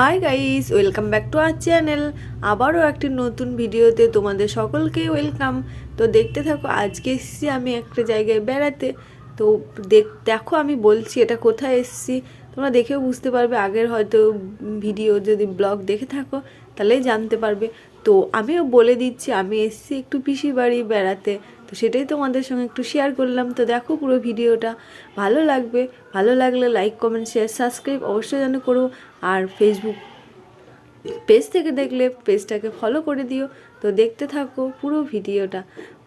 Hi guys welcome back to our channel আবারও একটি নতুন ভিডিওতে তোমাদের সকলকে ওয়েলকাম তো দেখতে থাকো, আজকে এসেছি আমি একটা জায়গায় বেড়াতে। তো দেখ, দেখো আমি বলছি এটা কোথায় এসেছি। তোমরা দেখেও বুঝতে পারবে, আগের হয়তো ভিডিও যদি ব্লগ দেখে থাকো, তাহলেই জানতে পারবে। তো আমিও বলে দিচ্ছি, আমি এসছি একটু পিসির বাড়ি বেড়াতে, তো সেটাই তোমাদের সঙ্গে একটু শেয়ার করলাম। তো দেখো পুরো ভিডিওটা, ভালো লাগবে, ভালো লাগলে লাইক কমেন্ট শেয়ার সাবস্ক্রাইব অবশ্যই যেন করো। আর ফেসবুক পেজ থেকে দেখলে পেজটাকে ফলো করে দিও। তো দেখতে থাকো পুরো ভিডিওটা।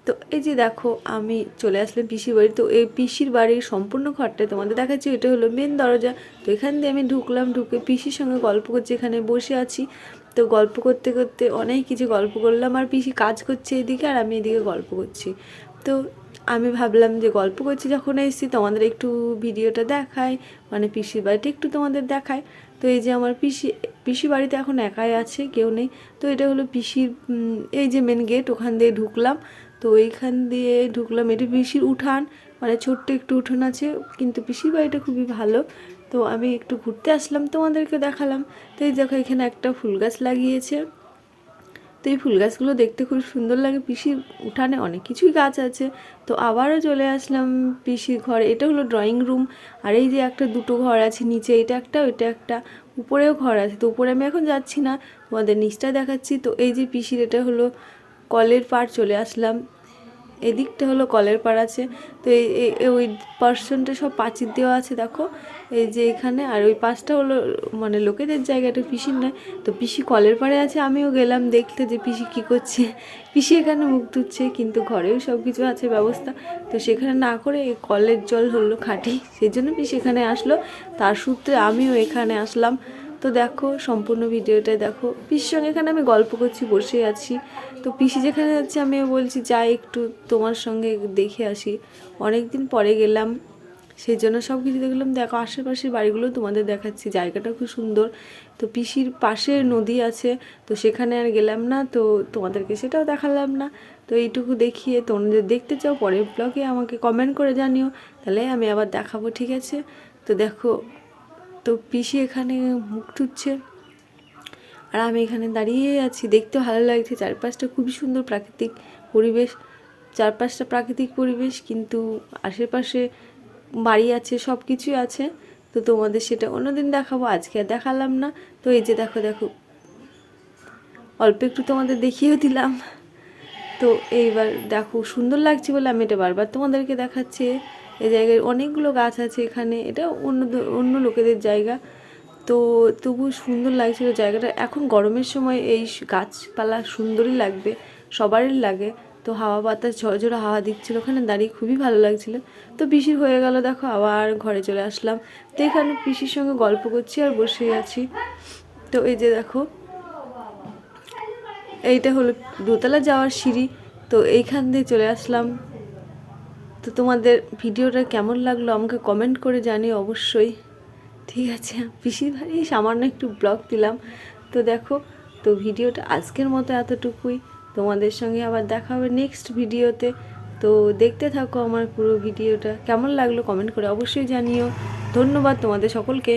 তো এই যে দেখো, আমি চলে আসলাম পিসির বাড়ি। তো এই পিসির বাড়ির সম্পূর্ণ ঘরটা তোমাদের দেখাচ্ছি। এটা হলো মেন দরজা। তো এখান দিয়ে আমি ঢুকলাম, ঢুকে পিসির সঙ্গে গল্প করছি, এখানে বসে আছি। তো গল্প করতে করতে অনেক কিছু গল্প করলাম। আর পিসি কাজ করছে এদিকে, আর আমি এদিকে গল্প করছি। তো আমি ভাবলাম যে গল্প করছি যখন এসেছি, তোমাদের একটু ভিডিওটা দেখাই মানে পিসির বাড়িটা একটু তোমাদের দেখায় তো এই যে আমার পিসি পিসি বাড়িতে এখন একাই আছে, কেউ নেই। তো এটা হলো পিসির এই যে মেন গেট ওখান দিয়ে ঢুকলাম। তো এইখান দিয়ে ঢুকলাম, এটা পিসির উঠান মানে ছোট্ট একটু উঠোন আছে, কিন্তু পিসির বাড়িটা খুবই ভালো। তো আমি একটু ঘুরতে আসলাম, তোমাদেরকে দেখালাম। তো এই দেখো, এখানে একটা ফুল গাছ লাগিয়েছে। তো এই ফুল গাছগুলো দেখতে খুব সুন্দর লাগে। পিসির উঠানে অনেক কিছুই গাছ আছে। তো আবারও চলে আসলাম পিসির ঘরে। এটা হলো ড্রয়িং রুম আর এই যে একটা দুটো ঘর আছে, নিচে এটা একটা, ওইটা একটা, উপরেও ঘর আছে। তো উপরে আমি এখন যাচ্ছি না, তোমাদের নিচটা দেখাচ্ছি। তো এই যে পিসির এটা হলো কলের পার চলে আসলাম। এদিকটা হলো কলের পাড় আছে। তো এই ওই পার্সনটা সব পাঁচির দেওয়া আছে, দেখো। এই যে এখানে, আর ওই পাশটা হলো মানে লোকেদের জায়গাটা পিসির নয়। তো পিসি কলের পাড়ে আছে, আমিও গেলাম দেখতে যে পিসি কী করছে। পিসি এখানে মুখ ধুচ্ছে, কিন্তু ঘরেও সব কিছু আছে, ব্যবস্থা। তো সেখানে না করে এই কলের জল হলো খাঁটি, সেই জন্য পিসি এখানে আসলো। তার সূত্রে আমিও এখানে আসলাম। তো দেখো, সম্পূর্ণ ভিডিওটা দেখো। পিসির সঙ্গে এখানে আমি গল্প করছি, বসে আছি। তো পিসি যেখানে যাচ্ছে আমিও বলছি, যাই একটু তোমার সঙ্গে দেখে আসি। অনেক দিন পরে গেলাম, সেই জন্য সব কিছু দেখলাম, দেখো, আশেপাশের বাড়িগুলো তোমাদের দেখাচ্ছি। জায়গাটা খুব সুন্দর। তো পিসির পাশে নদী আছে, তো সেখানে আর গেলাম না, তো তোমাদেরকে সেটাও দেখালাম না। তো এইটুকু দেখিয়ে তোমরা দেখতে চাও, পরের ব্লগে আমাকে কমেন্ট করে জানিও। তাহলে আমি আবার দেখাবো, ঠিক আছে? তো দেখো তো পিসি এখানে মুখ টুচ্ছে আর আমি এখানে দাঁড়িয়ে আছি। দেখতে ভালো লাগছে। চারপাশটা খুবই সুন্দর প্রাকৃতিক পরিবেশ। চারপাশটা প্রাকৃতিক পরিবেশ, কিন্তু আশেপাশে বাড়ি আছে সব কিছুই আছে। তো তোমাদের সেটা অন্যদিন দেখাবো। আজকে আর দেখালাম না। তো এই যে দেখো দেখো। অল্প একটু তোমাদের দেখিয়েও দিলাম। তো এইবার দেখো, সুন্দর লাগছে বলে আমি এটা বারবার তোমাদেরকে দেখাচ্ছি। এই জায়গায় অনেকগুলো গাছ আছে এখানে। এটা অন্য অন্য লোকেদের জায়গা। তো তবু সুন্দর লাগছিল জায়গাটা। এখন গরমের সময় এই গাছপালা সুন্দরই লাগবে, সবারই লাগে। তো হাওয়া বাতাস, ঝরঝরে হাওয়া দিচ্ছিল ওখানে, দাঁড়িয়ে খুবই ভালো লাগছিল। তো পিসির হয়ে গেল, দেখো আবার ঘরে চলে আসলাম। তো এখানে পিসির সঙ্গে গল্প করছি আর বসে আছি। তো এই যে দেখো, এইটা হলো দোতলা যাওয়ার সিঁড়ি। তো এইখান দিয়ে চলে আসলাম। তো তোমাদের ভিডিওটা কেমন লাগল আমাকে কমেন্ট করে জানিও অবশ্যই। ঠিক আছে, পিসির সামান্য একটু ব্লগ দিলাম। তো দেখো, তো ভিডিওটা আজকের মতো এতটুকুই। তোমাদের সঙ্গে আবার দেখা হবে নেক্সট ভিডিওতে। তো দেখতে থাকো আমার পুরো ভিডিওটা। কেমন লাগল কমেন্ট করে অবশ্যই জানিও। ধন্যবাদ তোমাদের সকলকে।